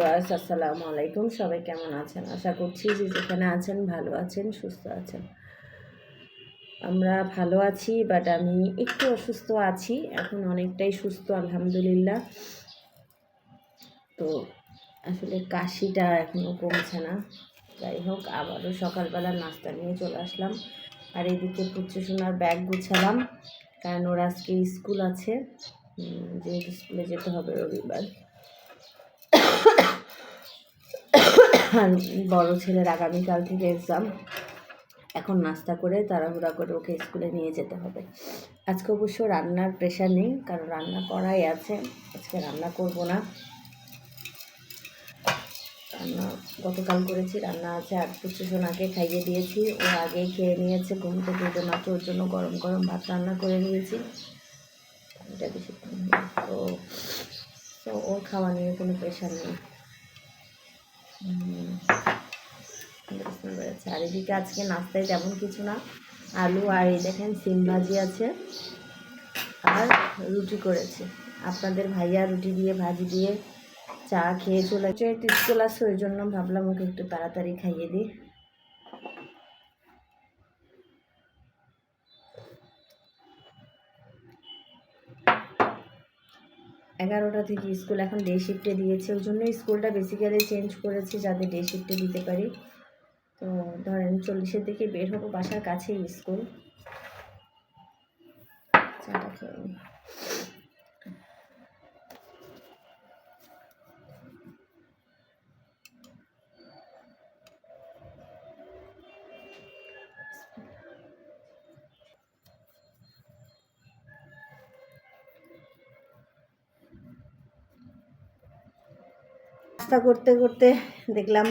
Viewers, আসসালামু আলাইকুম। সবাই কেমন আছেন? আশা করছি যে যেখানে আছেন ভালো আছেন, সুস্থ আছেন। আমরা ভালো আছি বাট আমি একটু অসুস্থ আছি। এখন অনেকটাই সুস্থ, আলহামদুলিল্লাহ। তো আসলে কাশিটা এখনও কমছে না। যাই হোক, আবারও সকালবেলা নাস্তা নিয়ে চলে আসলাম। আর এদিকে পুচ্ছু সোনার ব্যাগ গুছালাম, কারণ ওর আজকে স্কুল আছে। যেহেতু স্কুলে যেতে হবে রবিবার। বড় ছেলের আগামীকাল থেকে এক্সাম এখন নাস্তা করে তাড়াহুড়া করে ওকে স্কুলে নিয়ে যেতে হবে। আজকে অবশ্য রান্নার প্রেশার নেই, কারণ রান্না করাই আছে। আজকে রান্না করব না। রান্না, গতকাল করেছি, রান্না আছে। আর সোনাকে খাইয়ে দিয়েছি। ও আগেই খেয়ে নিয়েছে, ঘুম থেকে উঠে মাত্র ওর জন্য গরম গরম ভাত রান্না করে নিয়েছি। এটা বেশি তো তো ওর খাওয়া নিয়ে কোনো প্রেশার নেই। বুঝতে আর এদিকে আজকে নাস্তায় তেমন কিছু না। আলু আর এই দেখেন সিম ভাজি আছে। আর রুটি করেছে। আপনাদের ভাইয়া রুটি দিয়ে, ভাজি দিয়ে চা খেয়ে চলে আছে ওই জন্য ভাবলাম ওকে একটু তাড়াতাড়ি খাইয়ে দিই। এগারোটা থেকে স্কুল এখন ডে শিফটে দিয়েছে, ওই জন্য স্কুলটা বেসিক্যালি চেঞ্জ করেছি যাতে ডে শিফটে দিতে পারি। তো ধরেন চল্লিশের দিকে বের হব বাসার কাছেই স্কুল। চাটা খেয়ে নাস্তা করতে করতে দেখলাম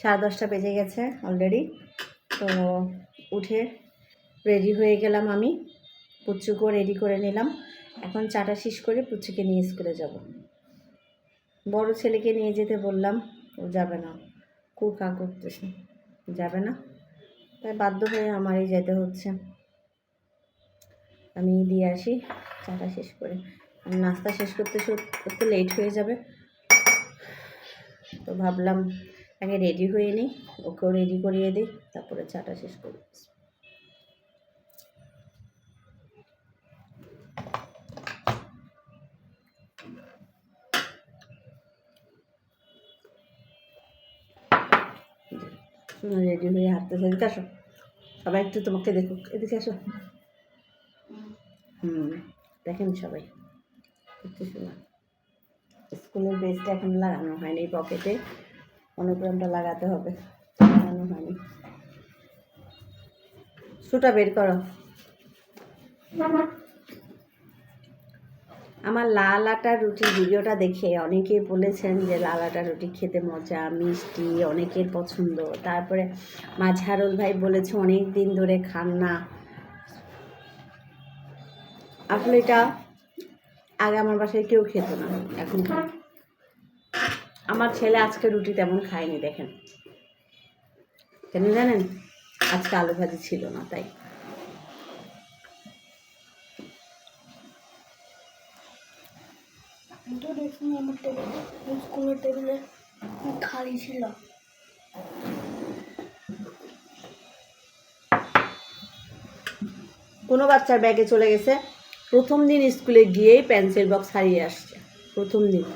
সাড়ে দশটা বেজে গেছে অলরেডি তো উঠে রেডি হয়ে গেলাম আমি। পুচ্চুকেও রেডি করে নিলাম। এখন চাটা শেষ করে পুচ্চুকে নিয়ে স্কুলে যাব। বড় ছেলেকে নিয়ে যেতে বললাম, ও যাবে না। খুব কা করতেছে, যাবে না। তাই বাধ্য হয়ে আমারই যেতে হচ্ছে। আমি দিয়ে আসি, চাটা শেষ করে। নাস্তা শেষ করতে করতে লেট হয়ে যাবে। তো ভাবলাম আগে রেডি হয়ে নিই, ওকেও রেডি করিয়ে দিই, তারপরে চাটা শেষ করি। রেডি হয়ে হাঁটতে এদিকে আসো, সবাই একটু তোমাকে দেখুক, এদিকে আসো। হুম, দেখেন সবাই, একটু শোনা স্কুলের বেসটা এখন লাগানো হয়নি পকেটে অনুপ্রাণটা লাগাতে হবে, লাগানো হয়নি। সুটা বের করো। আমার লাল আটা রুটির ভিডিওটা দেখে অনেকেই বলেছেন যে লাল আটা রুটি খেতে মজা, মিষ্টি, অনেকের পছন্দ। তারপরে মাঝারুল ভাই বলেছে, অনেক দিন ধরে খান না। আসলে এটা আগে আমার বাসায় কেউ খেত না এখন আমার ছেলে আজকে রুটি তেমন খায়নি দেখেন। কেন জানেন? আজকে আলু ভাজি ছিল না তাই। আমার টেবিলে স্কুলের টেবিলে খালি ছিল। কোনো বাচ্চার ব্যাগে চলে গেছে? প্রথম দিন স্কুলে গিয়েই পেন্সিল বক্স হারিয়ে আসছে। প্রথম দিন।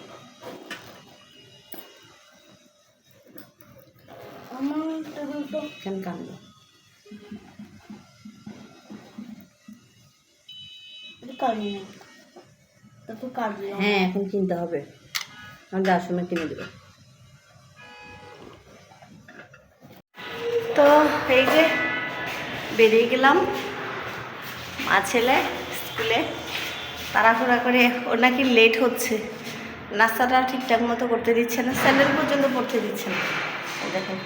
আমার কেন কান্দ? হ্যাঁ এখন কিনতে হবে। আমি যাওয়ার সময় কিনে দেবো। তো এই যে বেরিয়ে গেলাম। মা ছেলে স্কুলে। তাড়াহুড়া করে ওর নাকি লেট হচ্ছে। নাস্তাটা ঠিকঠাক মতো করতে দিচ্ছে না, স্যান্ডেল পর্যন্ত পড়তে দিচ্ছে না। দেখেন।